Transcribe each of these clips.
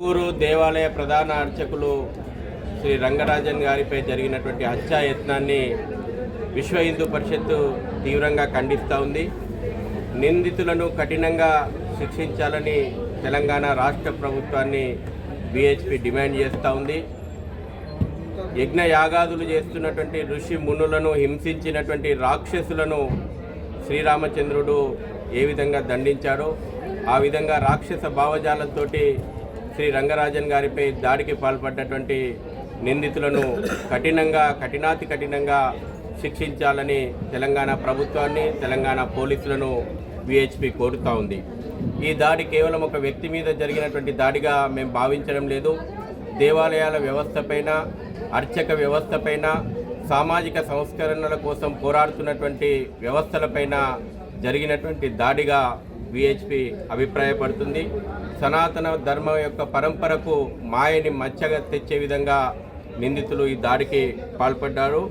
ఊరు దేవాలయ ప్రధాన అర్చకులు శ్రీ రంగరాజన్ గారిపై జరిగినటువంటి హత్యాయత్నాన్ని విశ్వ హిందూ పరిషత్తు తీవ్రంగా ఖండిస్తూ ఉంది. నిందితులను కఠినంగా శిక్షించాలని తెలంగాణ రాష్ట్ర ప్రభుత్వాన్ని బీహెచ్పి డిమాండ్ చేస్తూ ఉంది. యజ్ఞ యాగాదులు చేస్తున్నటువంటి ఋషి మునులను హింసించినటువంటి రాక్షసులను శ్రీరామచంద్రుడు ఏ విధంగా దండించాడో ఆ విధంగా రాక్షస భావజాలంతో శ్రీ రంగరాజన్ గారిపై దాడికి పాల్పడ్డటువంటి నిందితులను కఠినంగా కఠినాతి కఠినంగా శిక్షించాలని తెలంగాణ ప్రభుత్వాన్ని తెలంగాణ పోలీసులను విహెచ్పి కోరుతూ ఉంది. ఈ దాడి కేవలం ఒక వ్యక్తి మీద జరిగినటువంటి దాడిగా మేము భావించడం లేదు. దేవాలయాల వ్యవస్థపైన అర్చక వ్యవస్థపైన సామాజిక సంస్కరణల కోసం పోరాడుతున్నటువంటి వ్యవస్థలపైన జరిగినటువంటి దాడిగా విహెచ్పి అభిప్రాయపడుతుంది. సనాతన ధర్మం యొక్క పరంపరకు మాయని మచ్చగా తెచ్చే విధంగా నిందితులు ఈ దాడికి పాల్పడ్డారు.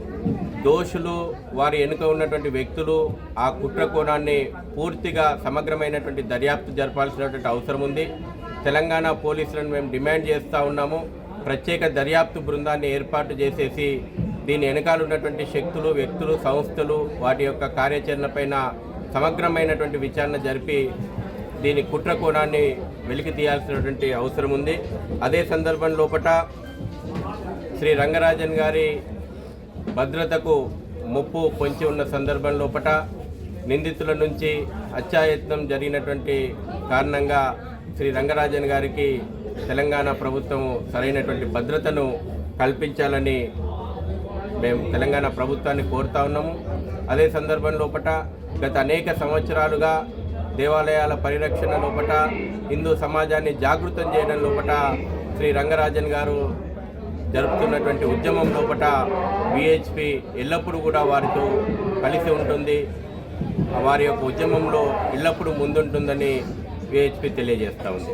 దోషులు వారి వెనుక ఉన్నటువంటి వ్యక్తులు ఆ కుట్ర కోణాన్ని పూర్తిగా సమగ్రమైనటువంటి దర్యాప్తు జరపాల్సినటువంటి అవసరం ఉంది. తెలంగాణ పోలీసులను మేము డిమాండ్ చేస్తూ ఉన్నాము. ప్రత్యేక దర్యాప్తు బృందాన్ని ఏర్పాటు చేసేసి దీని వెనకాల ఉన్నటువంటి శక్తులు వ్యక్తులు సంస్థలు వాటి యొక్క కార్యాచరణపైన సమగ్రమైనటువంటి విచారణ జరిపి దీని కుట్ర కోణాన్ని వెలికి తీయాల్సినటువంటి అవసరం ఉంది. అదే సందర్భం లోపట శ్రీ రంగరాజన్ గారి భద్రతకు ముప్పు పొంచి ఉన్న సందర్భం లోపట నిందితుల నుంచి హత్యాయత్నం జరిగినటువంటి కారణంగా శ్రీ రంగరాజన్ గారికి తెలంగాణ ప్రభుత్వం సరైనటువంటి భద్రతను కల్పించాలని మేము తెలంగాణ ప్రభుత్వాన్ని కోరుతా ఉన్నాము. అదే సందర్భం లోపల గత అనేక సంవత్సరాలుగా దేవాలయాల పరిరక్షణ లోపల హిందూ సమాజాన్ని జాగృతం చేయడం లోపట శ్రీ రంగరాజన్ గారు జరుపుతున్నటువంటి ఉద్యమం లోపల విహెచ్పి ఎల్లప్పుడూ కూడా వారితో కలిసి ఉంటుంది. వారి యొక్క ఉద్యమంలో ఎల్లప్పుడూ ముందుంటుందని విహెచ్పి తెలియజేస్తూ ఉంది.